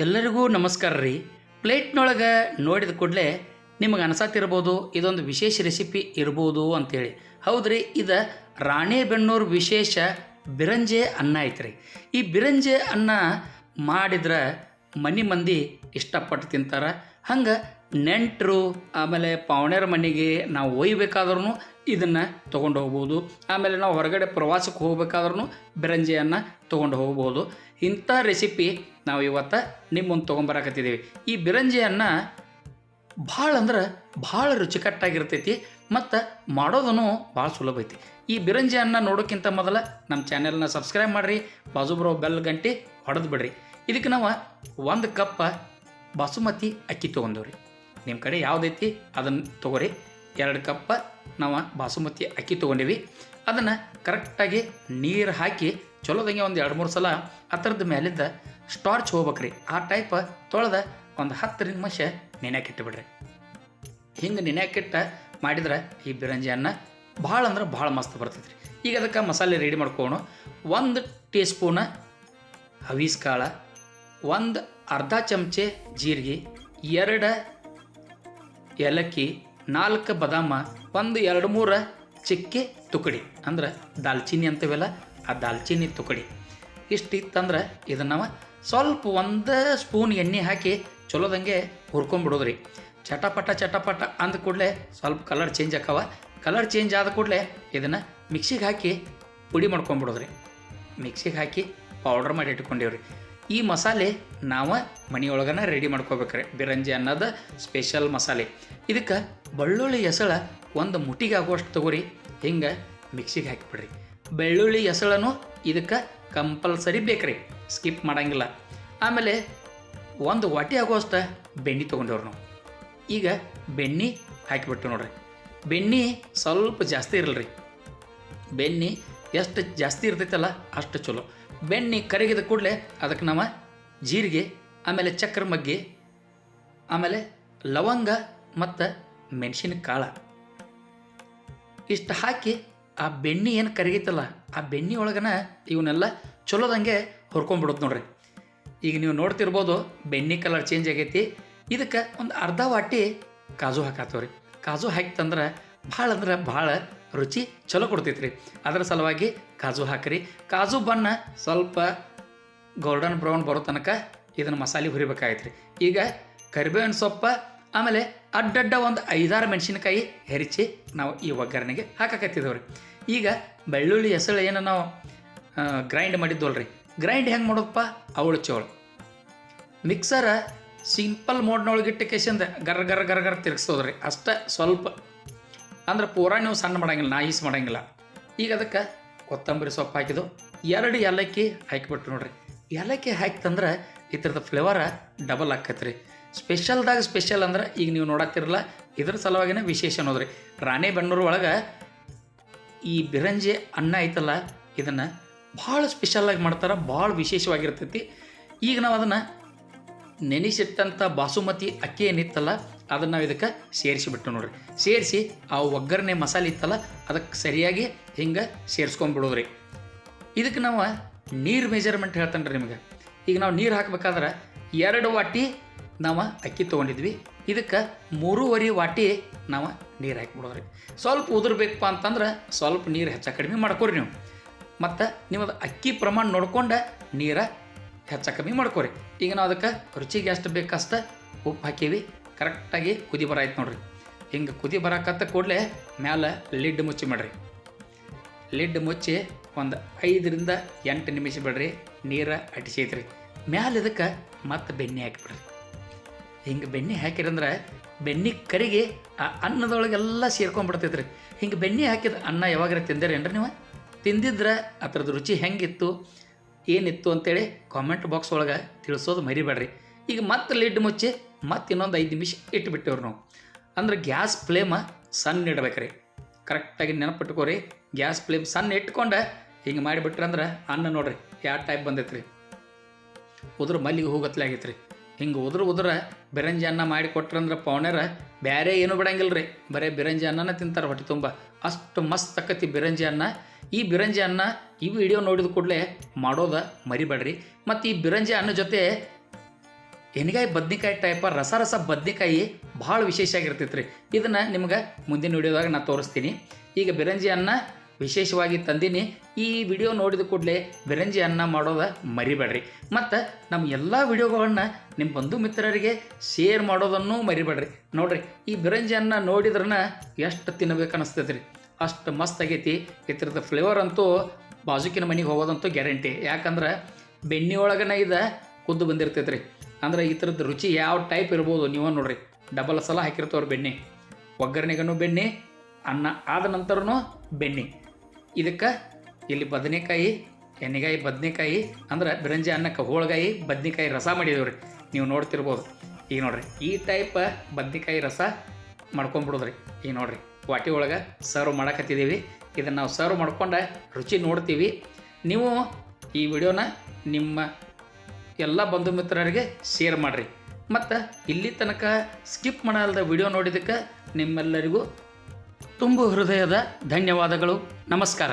ಎಲ್ಲರಿಗೂ ನಮಸ್ಕಾರ ರೀ. ಪ್ಲೇಟ್ನೊಳಗೆ ನೋಡಿದ ಕೂಡಲೇ ನಿಮಗೆ ಅನ್ಸತ್ತಿರ್ಬೋದು ಇದೊಂದು ವಿಶೇಷ ರೆಸಿಪಿ ಇರ್ಬೋದು ಅಂತೇಳಿ. ಹೌದ್ರಿ, ಇದು ರಾಣೆಬೆನ್ನೂರು ವಿಶೇಷ ಬಿರಂಜೆ ಅನ್ನ ಐತ್ರಿ. ಈ ಬಿರಂಜೆ ಅನ್ನ ಮಾಡಿದ್ರೆ ಮನೆ ಮಂದಿ ಇಷ್ಟಪಟ್ಟು ತಿಂತಾರೆ. ಹಂಗೆ ನೆಂಟರು, ಆಮೇಲೆ ಪಾವಣ್ಯರ ಮನೆಗೆ ನಾವು ಒಯ್ಬೇಕಾದ್ರೂ ಇದನ್ನು ತೊಗೊಂಡು ಹೋಗ್ಬೋದು. ಆಮೇಲೆ ನಾವು ಹೊರಗಡೆ ಪ್ರವಾಸಕ್ಕೆ ಹೋಗ್ಬೇಕಾದ್ರೂ ಬೆರಂಜೆಯನ್ನು ತೊಗೊಂಡು ಹೋಗ್ಬೋದು. ಇಂಥ ರೆಸಿಪಿ ನಾವು ಇವತ್ತು ನಿಮ್ಮ ಮುಂದೆ ತೊಗೊಂಬರಕತ್ತಿದ್ದೀವಿ. ಈ ಬಿರಂಜೆಯನ್ನು ಭಾಳ ಅಂದ್ರೆ ಭಾಳ ರುಚಿಕಟ್ಟಾಗಿರ್ತೈತಿ ಮತ್ತು ಮಾಡೋದನ್ನು ಭಾಳ ಸುಲಭ ಐತಿ. ಈ ಬಿರಂಜಿ ಅನ್ನ ನೋಡೋಕ್ಕಿಂತ ಮೊದಲು ನಮ್ಮ ಚಾನೆಲ್ನ ಸಬ್ಸ್ಕ್ರೈಬ್ ಮಾಡಿರಿ ಬಾಜು ಬರೋ ಬೆಲ್ ಗಂಟೆ ಹೊಡೆದು ಬಿಡ್ರಿ. ಇದಕ್ಕೆ ನಾವು ಒಂದು ಕಪ್ಪ ಬಾಸುಮತಿ ಅಕ್ಕಿ ತೊಗೊಂಡವ್ರಿ. ನಿಮ್ಮ ಕಡೆ ಯಾವುದೈತಿ ಅದನ್ನು ತೊಗೊರಿ. ಎರಡು ಕಪ್ಪ ನಾವು ಬಾಸುಮತಿ ಅಕ್ಕಿ ತೊಗೊಂಡಿವಿ. ಅದನ್ನು ಕರೆಕ್ಟಾಗಿ ನೀರು ಹಾಕಿ ಚಲೋದಂಗೆ ಒಂದು ಎರಡು ಮೂರು ಸಲ ಹತ್ತರದ ಮೇಲಿಂದ ಸ್ಟಾರ್ಚ್ ಹೋಗ್ಬೇಕ್ರಿ. ಆ ಟೈಪ್ ತೊಳೆದ ಒಂದು ಹತ್ತು ನಿಮಿಷ ನೆನೆಯಾಕಿಟ್ಟುಬಿಡ್ರಿ ಹಿಂಗೆ ನೆನೆಯಾಕಿಟ್ಟ ಮಾಡಿದ್ರೆ ಈ ಬಿರಂಜಿ ಅನ್ನ ಭಾಳ ಅಂದ್ರೆ ಭಾಳ ಮಸ್ತ್ ಬರ್ತೈತೆ ರೀ ಈಗ ಅದಕ್ಕೆ ಮಸಾಲೆ ರೆಡಿ ಮಾಡ್ಕೋಣ ಒಂದು ಟೀ ಸ್ಪೂನ ಹವೀಸ್ ಕಾಳ, ಒಂದು ಅರ್ಧ ಚಮಚೆ ಜೀರಿಗೆ, ಎರಡು ಏಲಕ್ಕಿ ನಾಲ್ಕು ಬದಾಮ, ಒಂದು ಎರಡು ಮೂರು ಚಿಕ್ಕೆ ತುಕಡಿ. ಅಂದ್ರೆ ದಾಲ್ಚಿನ್ನಿ ಅಂತೀವಲ್ಲ, ಆ ದಾಲ್ಚಿನ್ನಿ ತುಕಡಿ. ಇಷ್ಟು ಇತ್ತಂದ್ರೆ ಇದನ್ನು ನಾವು ಸ್ವಲ್ಪ ಒಂದು ಸ್ಪೂನ್ ಎಣ್ಣೆ ಹಾಕಿ ಚಲೋದಂಗೆ ಹುರ್ಕೊಂಡ್ಬಿಡೋದ್ರಿ ಚಟಪಟ ಚಟಪಟ ಅಂದ ಕೂಡಲೇ ಸ್ವಲ್ಪ ಕಲರ್ ಚೇಂಜ್ ಆಕವ ಕಲರ್ ಚೇಂಜ್ ಆದ ಕೂಡಲೇ ಇದನ್ನು ಮಿಕ್ಸಿಗೆ ಹಾಕಿ ಪುಡಿ ಮಾಡ್ಕೊಂಬಿಡೋದ್ರಿ. ಮಿಕ್ಸಿಗೆ ಹಾಕಿ ಪೌಡ್ರ್ ಮಾಡಿ ಇಟ್ಕೊಂಡೇವ್ರಿ. ಈ ಮಸಾಲೆ ನಾವು ಮನೆಯೊಳಗನ ರೆಡಿ ಮಾಡ್ಕೋಬೇಕ್ರಿ. ಬಿರಂಜಿ ಅನ್ನೋದು ಸ್ಪೆಷಲ್ ಮಸಾಲೆ. ಇದಕ್ಕೆ ಬೆಳ್ಳುಳ್ಳಿ ಎಸಳ ಒಂದು ಮುಟ್ಟಿಗೆ ಆಗುವಷ್ಟು ತಗೋರಿ. ಹಿಂಗೆ ಮಿಕ್ಸಿಗೆ ಹಾಕಿಬಿಡ್ರಿ. ಬೆಳ್ಳುಳ್ಳಿ ಎಸಳನು ಇದಕ್ಕೆ ಕಂಪಲ್ಸರಿ ಬೇಕ್ರಿ. ಸ್ಕಿಪ್ ಮಾಡೋಂಗಿಲ್ಲ. ಆಮೇಲೆ ಒಂದು ವಾಟಿ ಆಗುವಷ್ಟು ಬೆಣ್ಣೆ ತೊಗೊಂಡವ್ರು ನಾವು. ಈಗ ಬೆಣ್ಣೆ ಹಾಕಿಬಿಟ್ಟು ನೋಡ್ರಿ. ಬೆಣ್ಣೆ ಸ್ವಲ್ಪ ಜಾಸ್ತಿ ಇರಲ್ರಿ. ಬೆಣ್ಣೆ ಎಷ್ಟು ಜಾಸ್ತಿ ಇರ್ತೈತಲ್ಲ ಅಷ್ಟು ಚಲೋ. ಬೆಣ್ಣೆ ಕರಗಿದ ಕೂಡಲೇ ಅದಕ್ಕೆ ನಾವು ಜೀರಿಗೆ, ಆಮೇಲೆ ಚಕ್ರ ಮಗ್ಗಿ, ಆಮೇಲೆ ಲವಂಗ ಮತ್ತು ಮೆಣಸಿನ ಕಾಳ ಇಷ್ಟು ಹಾಕಿ ಆ ಬೆಣ್ಣೆ ಏನು ಕರಗಿತ್ತಲ್ಲ, ಆ ಬೆಣ್ಣೆ ಒಳಗನ ಇವನ್ನೆಲ್ಲ ಚಲೋದಂಗೆ ಹುರ್ಕೊಂಬಿಡುತ್ತೆ ನೋಡ್ರಿ. ಈಗ ನೀವು ನೋಡ್ತಿರ್ಬೋದು ಬೆಣ್ಣೆ ಕಲರ್ ಚೇಂಜ್ ಆಗೈತಿ. ಇದಕ್ಕೆ ಒಂದು ಅರ್ಧ ವಾಟಿ ಕಾಜು ಹಾಕತ್ತವ್ರಿ ಕಾಜು ಹಾಕಿತಂದ್ರೆ ಭಾಳ ಅಂದ್ರೆ ಭಾಳ ರುಚಿ ಚಲೋ ಕೊಡ್ತೈತ್ರಿ. ಅದರ ಸಲುವಾಗಿ ಕಾಜು ಹಾಕ್ರಿ. ಕಾಜು ಬಣ್ಣ ಸ್ವಲ್ಪ ಗೋಲ್ಡನ್ ಬ್ರೌನ್ ಬರೋ ತನಕ ಇದನ್ನು ಮಸಾಲೆ ಹುರಿಬೇಕಾಗೈತ್ರಿ ಈಗ ಕರಿಬೇವಿನ ಸೊಪ್ಪ, ಆಮೇಲೆ ಅಡ್ಡಡ್ಡ ಒಂದು ಐದಾರು ಮೆಣಸಿನಕಾಯಿ ಹೆರಿಚಿ ನಾವು ಈ ಒಗ್ಗರಣೆಗೆ ಹಾಕಕತ್ತಿದ್ದೇವ್ರಿ ಈಗ ಬೆಳ್ಳುಳ್ಳಿ ಹೆಸಳು ಏನು ನಾವು ಗ್ರೈಂಡ್ ಮಾಡಿದ್ವಲ್ರಿ ಗ್ರೈಂಡ್ ಹೆಂಗೆ ಮಾಡೋಪ್ಪ ಅವಳು ಚೋಳು. Mixer simple ಮೋಡ್ನೊಳಗಿಟ್ಟ ಕೇಸಿಂದ ಗರ್ ಗರ್ ಗರ್ ಗರ್ ತಿರ್ಗಿಸೋದ್ರಿ. ಅಷ್ಟೇ ಸ್ವಲ್ಪ ಅಂದ್ರೆ ಪೂರ ನೀವು ಸಣ್ಣ ಮಾಡಂಗಿಲ್ಲ ನಾಯಿಸ್ ಮಾಡಂಗಿಲ್ಲ. ಈಗ ಅದಕ್ಕೆ ಕೊತ್ತಂಬರಿ ಸೊಪ್ಪು ಹಾಕಿದ್ದು, ಎರಡು ಏಲಕ್ಕಿ ಹಾಕಿಬಿಟ್ರು ನೋಡ್ರಿ. ಏಲಕ್ಕಿ ಈ ಥರದ ಫ್ಲೇವರ ಡಬಲ್ ಆಕೈತೆ ರೀ ಸ್ಪೆಷಲ್ದಾಗ ಸ್ಪೆಷಲ್ ಅಂದ್ರೆ ಈಗ ನೀವು ನೋಡತ್ತಿರಲ್ಲ, ಇದ್ರ ಸಲುವಾಗಿನೇ ವಿಶೇಷ ಅನ್ನೋದ್ರಿ ರಾಣೆಬೆನ್ನೂರು ಒಳಗೆ ಈ ಬಿರಂಜಿ ಅನ್ನ ಐತಲ್ಲ, ಇದನ್ನು ಭಾಳ ಸ್ಪೆಷಲ್ಲಾಗಿ ಮಾಡ್ತಾರೆ, ಭಾಳ ವಿಶೇಷವಾಗಿರ್ತೈತಿ. ಈಗ ನಾವು ಅದನ್ನು ನೆನೆಸಿಟ್ಟಂಥ ಬಾಸುಮತಿ ಅಕ್ಕಿ ಏನಿತ್ತಲ್ಲ ಅದನ್ನು ನಾವು ಇದಕ್ಕೆ ಸೇರಿಸಿಬಿಟ್ಟು ನೋಡ್ರಿ. ಸೇರಿಸಿ ಆ ಒಗ್ಗರಣೆ ಮಸಾಲೆ ಇತ್ತಲ್ಲ ಅದಕ್ಕೆ ಸರಿಯಾಗಿ ಹಿಂಗೆ ಸೇರಿಸ್ಕೊಂಡ್ಬಿಡೋದ್ರಿ. ಇದಕ್ಕೆ ನಾವು ನೀರು ಮೆಜರ್ಮೆಂಟ್ ಹೇಳ್ತಾನೆ ರೀ ನಿಮಗೆ. ಈಗ ನಾವು ನೀರು ಹಾಕ್ಬೇಕಾದ್ರೆ ಎರಡು ವಾಟಿ ನಾವು ಅಕ್ಕಿ ತೊಗೊಂಡಿದ್ವಿ. ಇದಕ್ಕೆ ಮೂರುವರೆ ವಾಟಿ ನಾವು ನೀರು ಹಾಕಿಬಿಡೋದ್ರಿ. ಸ್ವಲ್ಪ ಉದುರ್ಬೇಕಪ್ಪ ಅಂತಂದ್ರೆ ಸ್ವಲ್ಪ ನೀರು ಹೆಚ್ಚು ಕಡಿಮೆ ಮಾಡ್ಕೊರಿ ನೀವು. ಮತ್ತು ನಿಮ್ಮದು ಅಕ್ಕಿ ಪ್ರಮಾಣ ನೋಡ್ಕೊಂಡು ನೀರು ಹೆಚ್ಚ ಕಮ್ಮಿ ಮಾಡ್ಕೊರಿ. ಈಗ ನಾವು ಅದಕ್ಕೆ ರುಚಿಗೆ ಎಷ್ಟು ಬೇಕಷ್ಟ ಉಪ್ಪು ಹಾಕೀವಿ. ಕರೆಕ್ಟಾಗಿ ಕುದಿ ಬರಾಯ್ತು ನೋಡ್ರಿ. ಹಿಂಗೆ ಕುದಿ ಬರಕತ್ತ ಕೂಡಲೇ ಮ್ಯಾಲೆ ಲಿಡ್ ಮುಚ್ಚಿ ಮಾಡ್ರಿ ಲಿಡ್ ಮುಚ್ಚಿ ಒಂದು ಐದರಿಂದ ಎಂಟು ನಿಮಿಷ ಬಿಡ್ರಿ, ನೀರು ಅಟಿಸೈತ್ರಿ. ಮ್ಯಾಲೆ ಇದಕ್ಕೆ ಮತ್ತೆ ಬೆಣ್ಣೆ ಹಾಕಿಬಿಡ್ರಿ. ಹಿಂಗೆ ಬೆಣ್ಣೆ ಹಾಕಿರಂದ್ರೆ ಬೆಣ್ಣೆ ಕರಿಗೆ ಆ ಅನ್ನದೊಳಗೆಲ್ಲ ಸೇರ್ಕೊಂಡ್ಬಿಡ್ತೈತ್ರಿ ಹಿಂಗೆ ಬೆಣ್ಣೆ ಹಾಕಿದ ಅನ್ನ ಯಾವಾಗಾರ ತಿಂದಿರೇನ್ರಿ ನೀವು? ತಿಂದಿದ್ರೆ ಅದ್ರದ್ದು ರುಚಿ ಹೆಂಗಿತ್ತು, ಏನಿತ್ತು ಅಂತೇಳಿ ಕಾಮೆಂಟ್ ಬಾಕ್ಸ್ ಒಳಗೆ ತಿಳಿಸೋದು ಮರಿಬೇಡ್ರಿ. ಈಗ ಮತ್ತೆ ಲಿಡ್ ಮುಚ್ಚಿ ಮತ್ತೆ ಇನ್ನೊಂದು ಐದು ನಿಮಿಷ ಇಟ್ಬಿಟ್ಟೇವ್ರಿ ನಾವು. ಅಂದ್ರೆ ಗ್ಯಾಸ್ ಫ್ಲೇಮ ಸಣ್ಣ ಇಡ್ಬೇಕ್ರಿ. ಕರೆಕ್ಟಾಗಿ ನೆನಪಿಟ್ಕೋರಿ. ಗ್ಯಾಸ್ ಫ್ಲೇಮ್ ಸಣ್ಣ ಇಟ್ಕೊಂಡು ಹಿಂಗೆ ಮಾಡಿಬಿಟ್ರಿ ಅಂದ್ರೆ ಅನ್ನ ನೋಡ್ರಿ ಯಾವ ಟೈಪ್ ಬಂದೈತೆ ರೀ ಉದ್ರ ಮಲ್ಲಿಗೆ ಹೋಗತ್ಲೆ ಆಗೈತೆ ರೀ ಹಿಂಗೆ ಉದ್ರ ಉದ್ರ ಬಿರಂಜಿ ಅನ್ನ ಮಾಡಿ ಕೊಟ್ರಂದ್ರೆ ಪೌಣ್ಯರ ಬೇರೆ ಏನೂ ಬಿಡಂಗಿಲ್ಲ ರೀ ಬರೀ ಬಿರಂಜಿ ಅನ್ನನ ತಿಂತಾರೆ ಹೊಟ್ಟೆ ತುಂಬ. ಅಷ್ಟು ಮಸ್ತ್ ಆಕತಿ ಬಿರಂಜಿ ಅನ್ನ. ಈ ಬಿರಂಜಿ ಅನ್ನ ಈ ವಿಡಿಯೋ ನೋಡಿದ ಕೂಡಲೇ ಮಾಡೋದ ಮರಿಬೇಡ್ರಿ. ಮತ್ತು ಈ ಬಿರಂಜಿ ಅನ್ನ ಜೊತೆ ಎಣ್ಗಾಯಿ ಬದ್ನಿಕಾಯಿ ಟೈಪ ರಸ ರಸ ಬದ್ನಿಕಾಯಿ ಭಾಳ ವಿಶೇಷ ಆಗಿರ್ತೈತೆ ರೀ ಇದನ್ನು ನಿಮ್ಗೆ ಮುಂದಿನ ವಿಡಿಯೋದಾಗ ನಾನು ತೋರಿಸ್ತೀನಿ. ಈಗ ಬಿರಂಜಿ ಅನ್ನ ವಿಶೇಷವಾಗಿ ತಂದೀನಿ. ಈ ವಿಡಿಯೋ ನೋಡಿದ ಕೂಡಲೇ ಬಿರಂಜಿ ಅನ್ನ ಮಾಡೋದ ಮರಿಬೇಡ್ರಿ. ಮತ್ತು ನಮ್ಮ ಎಲ್ಲ ವಿಡಿಯೋಗಳನ್ನ ನಿಮ್ಮ ಬಂಧು ಮಿತ್ರರಿಗೆ ಶೇರ್ ಮಾಡೋದನ್ನು ಮರಿಬೇಡ್ರಿ. ನೋಡ್ರಿ, ಈ ಬಿರಂಜಿ ಅನ್ನ ನೋಡಿದ್ರನ್ನ ಎಷ್ಟು ತಿನ್ನಬೇಕು ಅನಿಸ್ತೈತೆ ರೀ ಅಷ್ಟು ಮಸ್ತ್ ಆಗೈತಿ. ಇದ್ರದ್ದು ಫ್ಲೇವರ್ ಅಂತೂ ಬಾಜುಕಿನ ಮನೆಗೆ ಹೋಗೋದಂತೂ ಗ್ಯಾರಂಟಿ ಯಾಕಂದ್ರೆ ಬೆಣ್ಣೆ ಒಳಗನ ಇದು ಕುದ್ದು ಬಂದಿರ್ತೈತೆ ರೀ ಅಂದ್ರೆ ಈ ಥರದ್ದು ರುಚಿ ಯಾವ ಟೈಪ್ ಇರ್ಬೋದು ನೀವು ನೋಡ್ರಿ. ಡಬಲ್ ಸಲ ಹಾಕಿರ್ತವ್ರು ಬೆಣ್ಣೆ. ಒಗ್ಗರಣೆಗೂ ಬೆಣ್ಣೆ, ಅನ್ನ ಆದ ನಂತರನೂ ಬೆಣ್ಣೆ. ಇದಕ್ಕೆ ಇಲ್ಲಿ ಬದನೆಕಾಯಿ, ಎಣ್ಣೆಗಾಯಿ, ಬದನೆಕಾಯಿ, ಅಂದ್ರೆ ಬಿರಂಜಿ ಅನ್ನಕ್ಕೆ ಹೋಳಗಾಯಿ, ಬದನೆಕಾಯಿ ರಸ ಮಾಡಿದೇವ್ರಿ. ನೀವು ನೋಡ್ತಿರ್ಬೋದು. ಈಗ ನೋಡ್ರಿ, ಈ ಟೈಪ್ ಬದನೆಕಾಯಿ ರಸ ಮಾಡ್ಕೊಂಬಿಡೋದ್ರಿ. ಈಗ ನೋಡ್ರಿ, ವಾಟಿ ಒಳಗೆ ಸರ್ವ್ ಮಾಡಕತ್ತಿದ್ದೀವಿ ಇದನ್ನು ನಾವು ಸರ್ವ್ ಮಾಡ್ಕೊಂಡು ರುಚಿ ನೋಡ್ತೀವಿ. ನೀವು ಈ ವಿಡಿಯೋನ ನಿಮ್ಮ ಎಲ್ಲ ಬಂಧು ಮಿತ್ರರಿಗೆ ಶೇರ್ ಮಾಡಿರಿ. ಮತ್ತು ಇಲ್ಲಿ ತನಕ ಸ್ಕಿಪ್ ಮಾಡಲ್ದ ವಿಡಿಯೋ ನೋಡಿದ್ದಕ್ಕೆ ನಿಮ್ಮೆಲ್ಲರಿಗೂ ತುಂಬು ಹೃದಯದ ಧನ್ಯವಾದಗಳು. ನಮಸ್ಕಾರ.